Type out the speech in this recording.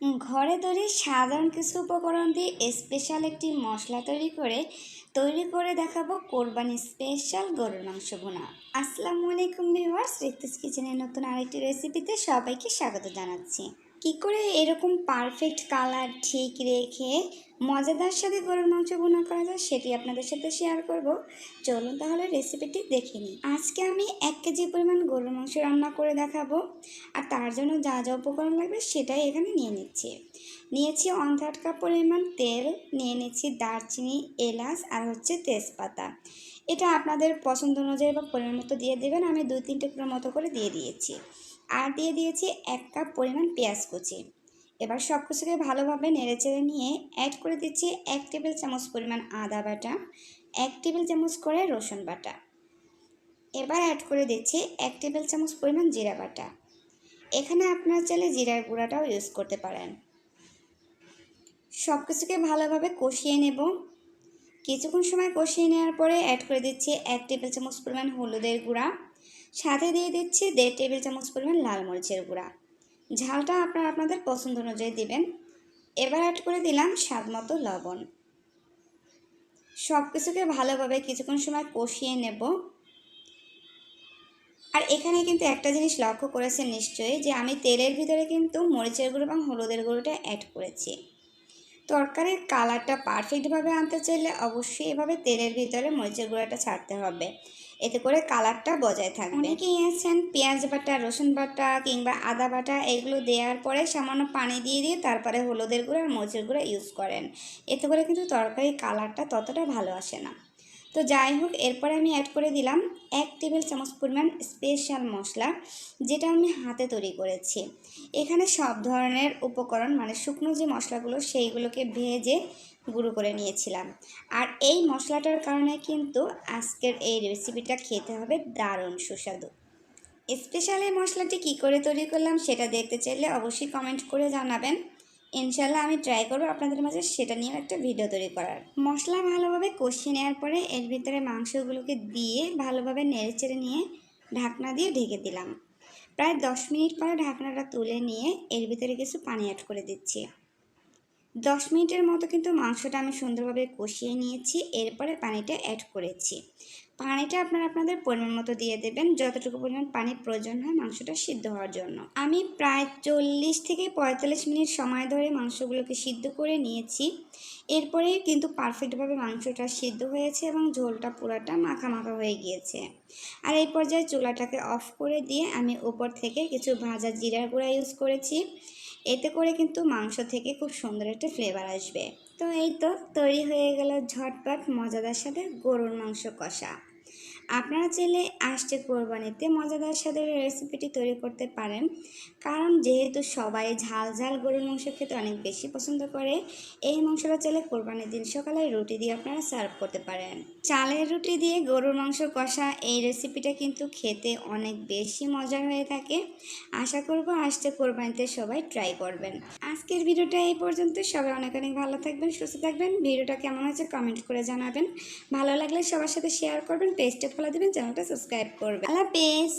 ঘরে তৈরি সাধারণ কিছু উপকরণ দিয়ে স্পেশাল একটি মশলা তৈরি করে তৈরি করে দেখাবো কোরবানি স্পেশাল গরুর মাংস ভুনা। আসসালামু আলাইকুম ভিউয়ার্স, রিক্তাস কিচেনের নতুন আরেকটি রেসিপিতে সবাইকে স্বাগত জানাচ্ছি। কি করে এরকম পারফেক্ট কালার ঠিক রেখে মজাদার সাথে গরুর মাংস ভুনা করা যায়, সেটি আপনাদের সাথে শেয়ার করব। চলুন তাহলে রেসিপিটি দেখে নিই। আজকে আমি এক কেজি পরিমাণ গরুর মাংস রান্না করে দেখাবো, আর তার জন্য যা যা উপকরণ লাগবে সেটাই এখানে নিয়ে নিচ্ছি। নিয়েছি ওয়ান থার্ড কাপ পরিমাণ তেল, নিয়ে নিচ্ছি দারচিনি, এলাচ, আর হচ্ছে তেজপাতা। এটা আপনাদের পছন্দ অনুযায়ী বা পরিমাণ মতো দিয়ে দেবেন, আমি দুই তিন টুকরোর মতো করে দিয়ে দিয়েছি। আর দিয়ে দিয়েছি এক কাপ পরিমাণ পেঁয়াজ কুচি। এবার সব কিছুকে ভালোভাবে নেড়েচেড়ে নিয়ে অ্যাড করে দিচ্ছি এক টেবিল চামচ পরিমাণ আদা বাটা, এক টেবিল চামচ করে রসুন বাটা। এবার অ্যাড করে দিচ্ছি এক টেবিল চামচ পরিমাণ জিরা বাটা। এখানে আপনারা চাইলে জিরার গুঁড়াটাও ইউজ করতে পারেন। সব কিছুকে ভালোভাবে কষিয়ে নেব। কিছুক্ষণ সময় কষিয়ে নেওয়ার পরে অ্যাড করে দিচ্ছি এক টেবিল চামচ পরিমাণ হলুদের গুঁড়া। সাথে দিয়ে দিচ্ছি দেড় টেবিল চামচ পরিমাণ লাল মরিচের গুঁড়া। ঝালটা আপনারা আপনাদের পছন্দ অনুযায়ী দিবেন। এবার অ্যাড করে দিলাম স্বাদ মতো লবণ। সব কিছুকে ভালোভাবে কিছুক্ষণ সময় কষিয়ে নেব। আর এখানে কিন্তু একটা জিনিস লক্ষ্য করেছেন নিশ্চয়ই, যে আমি তেলের ভিতরে কিন্তু মরিচের গুঁড়ো এবং হলুদের গুঁড়োটা অ্যাড করেছি। তরকারির কালারটা পারফেক্টভাবে আনতে চাইলে অবশ্যই এভাবে তেলের ভিতরে মরিচের গুঁড়োটা ছাড়তে হবে। এতে করে কালারটা বজায় থাকবে। অনেকেই আছেন পেঁয়াজ বাটা, রসুন বাটা কিংবা আদা বাটা, এগুলো দেওয়ার পরে সামান্য পানি দিয়ে দিয়ে তারপরে হলুদের গুঁড়ো আর মরিচের গুঁড়ো ইউজ করেন। এতে করে কিন্তু তরকারির কালারটা ততটা ভালো আসে না। তো যাই হোক এরপরে আমি অ্যাড করে দিলাম এক টেবিল চামচ পরিমাণ স্পেশাল মশলা, যেটা আমি হাতে তৈরি করেছি। এখানে সব ধরনের উপকরণ মানে শুকনো যে মশলাগুলো, সেইগুলোকে ভেজে গুঁড়ো করে নিয়েছিলাম। আর এই মশলাটার কারণে কিন্তু আজকের এই রেসিপিটা খেতে হবে দারুণ সুস্বাদু। স্পেশাল এই মশলাটি কী করে তৈরি করলাম, সেটা দেখতে চাইলে অবশ্যই কমেন্ট করে জানাবেন। ইনশাল্লাহ আমি ট্রাই করব আপনাদের মাঝে সেটা নিয়েও একটা ভিডিও তৈরি করার। মশলা ভালোভাবে কষিয়ে নেওয়ার পরে এর ভিতরে মাংসগুলোকে দিয়ে ভালোভাবে নেড়েচেড়ে নিয়ে ঢাকনা দিয়ে ঢেকে দিলাম। প্রায় দশ মিনিট পরে ঢাকনাটা তুলে নিয়ে এর ভিতরে কিছু পানি অ্যাড করে দিচ্ছি। দশ মিনিটের মতো কিন্তু মাংসটা আমি সুন্দরভাবে কষিয়ে নিয়েছি, এরপরে পানিটা অ্যাড করেছি। পানিটা আপনারা আপনাদের পরিমাণ মতো দিয়ে দেবেন, যতটুকু পরিমাণ পানির প্রয়োজন হয় মাংসটা সিদ্ধ হওয়ার জন্য। আমি প্রায় চল্লিশ থেকে পঁয়তাল্লিশ মিনিট সময় ধরে মাংসগুলোকে সিদ্ধ করে নিয়েছি। এরপরে কিন্তু পারফেক্টভাবে মাংসটা সিদ্ধ হয়েছে এবং ঝোলটা পুরাটা মাখা মাখা হয়ে গিয়েছে। আর এই পর্যায়ে চুলাটাকে অফ করে দিয়ে আমি উপর থেকে কিছু ভাজা জিরার গুঁড়া ইউজ করেছি। এতে করে কিন্তু মাংস থেকে খুব সুন্দর একটা ফ্লেভার আসবে। তো এই তো তৈরি হয়ে গেল ঝটপট মজাদার সাথে গরুর মাংস কষা। আপনারা চাইলে আসছে কোরবানিতে মজাদার সাথে রেসিপিটি তৈরি করতে পারেন। কারণ যেহেতু সবাই ঝাল ঝাল গরুর মাংস খেতে অনেক বেশি পছন্দ করে, এই মাংসটা চাইলে কোরবানির দিন সকালে রুটি দিয়ে আপনারা সার্ভ করতে পারেন। চালের রুটি দিয়ে গরুর মাংস কষা, এই রেসিপিটা কিন্তু খেতে অনেক বেশি মজার হয়ে থাকে। আশা করব আসছে কোরবানিতে সবাই ট্রাই করবেন। আজকের ভিডিওটা এই পর্যন্ত। সবাই অনেক অনেক ভালো থাকবেন, সুস্থ থাকবেন। ভিডিওটা কেমন হয়েছে কমেন্ট করে জানাবেন। ভালো লাগলে সবার সাথে শেয়ার করবেন পেজটা ফলো দেবেন চ্যানেলটা সাবস্ক্রাইব করবেন আল্লাহ হাফেজ।